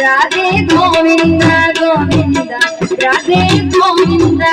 Radhe Govinda Govinda Radhe Govinda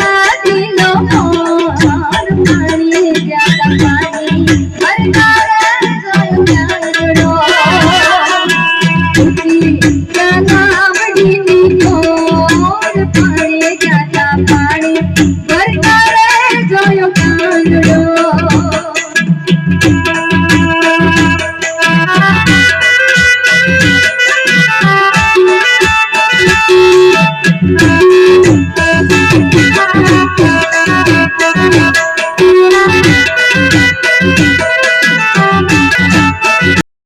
Thank you.